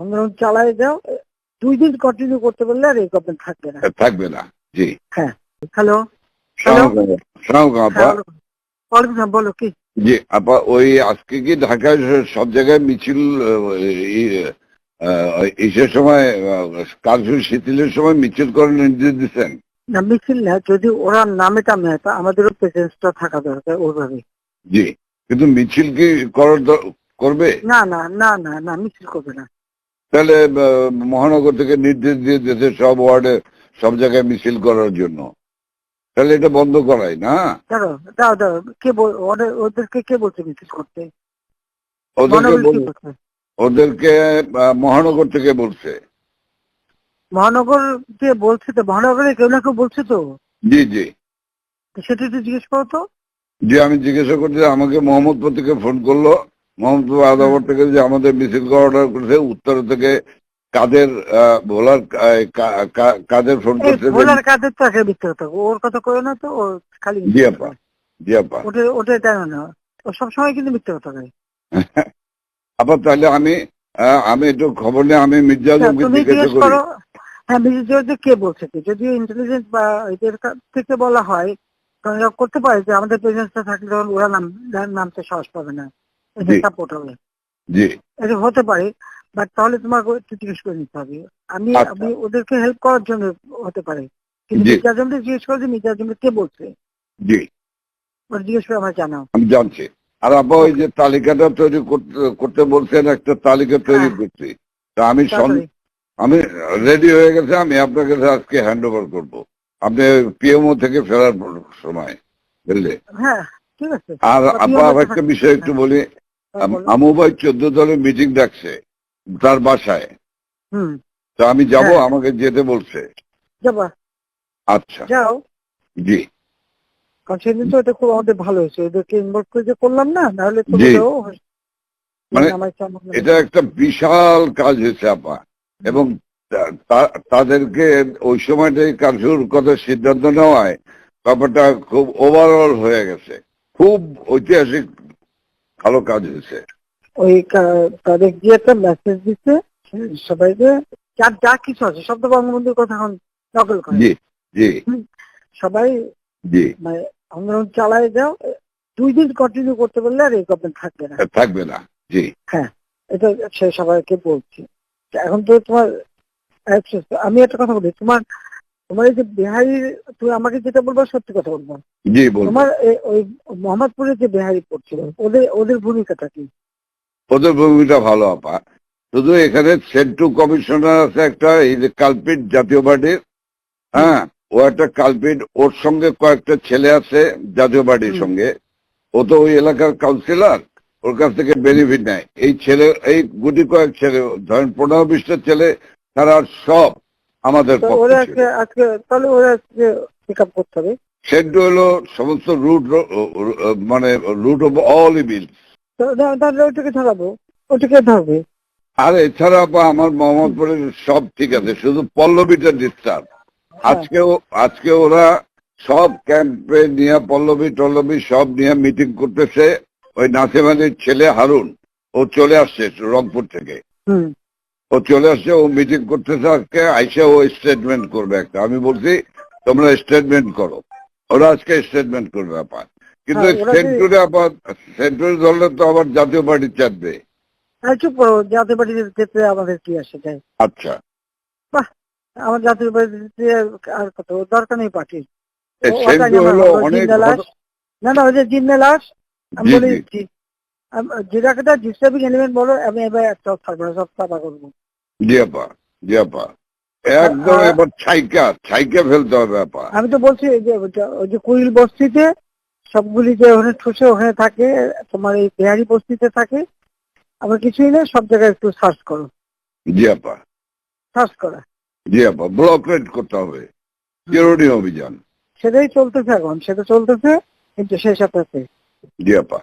আন্দোলন চালায় যাও দুই দিন কন্টিনিউ করতে পারলে আর এই গভর্নমেন্ট থাকবে না। থাকবে না। জি। হ্যাঁ। হ্যালো হ্যাঁ, বলো। কি? জি আপা ওই আজকে কি ঢাকায় সব জায়গায় মিছিল ইসের সময় কার্ফিউ শিথিলের সময় মিছিল করার নির্দেশ দিচ্ছেন? না মিছিল না যদি ওরা নামে টামে হয় তা আমাদেরও প্রেজেন্সটা থাকা দরকার ওইভাবে জি কিন্তু মিছিল কি করার করবে? না না না না না মিছিল করবে না। তাহলে মহানগর থেকে নির্দেশ দিয়ে দেশের সব ওয়ার্ডে সব জায়গায় মিছিল করার জন্য। তাহলে এটা বন্ধ করাই না? দাঁড়ো দাও দাও কে ওদেরকে কে বলছে মিছিল করতে? ওদেরকে মহানগর ওদেরকে থেকে বলছে। মহানগর কে বলছে তো? মহানগরে কেউ না কেউ বলছে তো? জি জি। সেটা একটু জিজ্ঞেস করো তো। যে আমি জিজ্ঞাসা করছি আমাকে মোহাম্মদপুর থেকে ফোন করল। মোহাম্মদপুর আদাবর থেকে যে আমাদের অর্ডার করেছে উত্তর থেকে কাদের ভোলার কাদের ফোন করছে? ভোলার কাদের তো ওর কথা কয়ে না তো ও খালি জি আপা জি আপা ওটা ওটা জানো না। ও সবসময় কিন্তু মিথ্যে কথা কয়। আবার তাহলে আমি আমি একটু খবর নিয়ে আমি মির্জা আজমকে জিজ্ঞেস করি। হ্যাঁ মিসেস জর্জে কে বলছে কি? যদি ইন্টেলিজেন্স বা এদের থেকে বলা হয় করতে পারে যে আমাদের প্রেজেন্সটা থাকলে ওরা নাম নামতে সাহস পাবে না। এটা সাপোর্ট হবে। জি। এটা হতে পারে বাট তাহলে তোমাকে একটু জিজ্ঞেস করে নিতে হবে। আমি আচ্ছা। আমি ওদেরকে হেল্প করার জন্য হতে পারে। কিন্তু আজমকে জিজ্ঞেস করে যে কে বলছে? জি। ওরা জিজ্ঞেস করে আমার জানাও। আমি জানছি। আর ওই যে তালিকাটা তৈরি করতে বলছেন একটা তালিকা তৈরি হ্যাঁ। করছি। তা আমি আমি রেডি হয়ে গেছে আমি আপনাকে আজকে হ্যান্ড ওভার করব। আপনি পিএমও থেকে ফেরার সময় বুঝলে? হ্যাঁ ঠিক আছে। আর আপনি আর একটা বিষয় একটু বলি। আমু ভাই চোদ্দ দলের মিটিং ডাকছে তার বাসায়। হুম। তো আমি যাব হ্যাঁ। আমাকে যেতে বলছে। আচ্ছা। যাও। জি। সেদিন তো এটা খুব আমাদের ভালো হয়েছে। ওদেরকে ইনভলভ করে যে করলাম না নাহলে মানে। এটা একটা বিশাল কাজ হয়েছে আপা। এবং তাদেরকে ওই সময়টাই কারফিউর কথা সিদ্ধান্ত নেওয়ায় ব্যাপারটা খুব ওভারঅল হয়ে গেছে। খুব ঐতিহাসিক ভালো কাজ হয়েছে। ওই তাদের গিয়ে একটা মেসেজ দিচ্ছে সবাইকে যার যা কিছু আছে তো বঙ্গবন্ধুর কথা এখন নকল করে। সবাই জি। মানে আন্দোলন চালায় যাও দুই দিন কন্টিনিউ করতে পারলে আর এই গভর্নমেন্ট থাকবে না। থাকবে না জি। এটা সে সবাইকে বলছি। এখন তো তোমার আমি একটা কথা বলি তোমার তোমার এই যে বিহারি তুমি আমাকে যেটা বলব সত্যি কথা বলব। জি তোমার ওই মোহাম্মদপুরে যে বিহারি পড়ছিল ওদের ওদের ভূমিকাটা কি? ওদের ভূমিকা ভালো আপা। শুধু এখানে সেন্টু কমিশনার আছে একটা এই যে কালপিট জাতীয় পার্টির হ্যাঁ? ও একটা কালপিট ওর সঙ্গে কয়েকটা ছেলে আছে জাতীয় পার্টির সঙ্গে। ও তো ওই এলাকার কাউন্সিলর ওর কাছ থেকে বেনিফিট নেয়। এই ছেলে এই গুটি কয়েক ছেলে ধরেন পনেরো বিশটা ছেলে তারা সব আমাদের। আজকে তাহলে ওরা করতে হবে? সেন্টু হলো সমস্ত রুট মানে রুট অফ অল ইভিল তাহলে ওইটাকে ধরাবো ওইটাকে ধরবে আর এছাড়া বা আমার মোহাম্মদপুরের সব ঠিক আছে শুধু পল্লবীটা ডিস্টার্ব আজকেও আজকে ওরা সব ক্যাম্পে নিয়ে পল্লবী টল্লবী সব নিয়ে মিটিং করতেছে। ওই নাসিম আলীর ছেলে হারুন ও চলে আসছে রংপুর থেকে। হুম। ও চলে আসছে ও মিটিং করতেছে আজকে আইসা ও স্টেটমেন্ট করবে একটা। আমি বলছি তোমরা স্টেটমেন্ট করো। ওরা আজকে স্টেটমেন্ট করবে আপাত কিন্তু হ্যাঁ, সেন্টুরে আপাত সেন্টুরি ধরলে তো আবার জাতীয় পার্টি চাপবে আর চুপ করো জাতীয় পার্টিতে যেতে আমাদের কি আসে যায় আচ্ছা। আমার জাতীয় পার্টিতে আর কত দরকার নেই পার্টির জিন্দা। না না ওই যে লাশ আমি বলে দিচ্ছি যেটাকে ডিস্টার্বিং এলিমেন্ট বলো আমি এবার একটা না সব করব জি আপা জি আপা। একদম এবার ছাইকা ছাইকা ফেলতে হবে আপা আমি তো বলছি যে ওই যে কুইল বস্তিতে সবগুলি যে ওখানে ঠুসে ওখানে থাকে তোমার এই বিহারি বস্তিতে থাকে আবার কিছুই না সব জায়গায় একটু সার্চ করো। জি আপা। সার্চ করা। জি আপা ব্লক রেড করতে হবে। চিরুনি অভিযান। সেটাই চলতেছে এখন সেটা চলতেছে কিন্তু সেই সাথে জি আপা।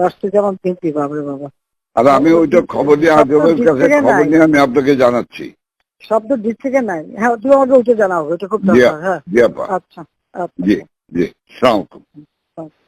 বাসতে যেমন তিনটি বাবরে বাবা। আর আমি ওইটা খবর দিয়ে আজমের কাছে খবর নাই। নিয়ে আমি আপনাকে জানাচ্ছি। শব্দ দিক থেকে নাই। হ্যাঁ তুমি আমাকে উঠে জানাও এটা খুব দরকার হ্যাঁ। আচ্ছা আচ্ছা। জি জি সালাম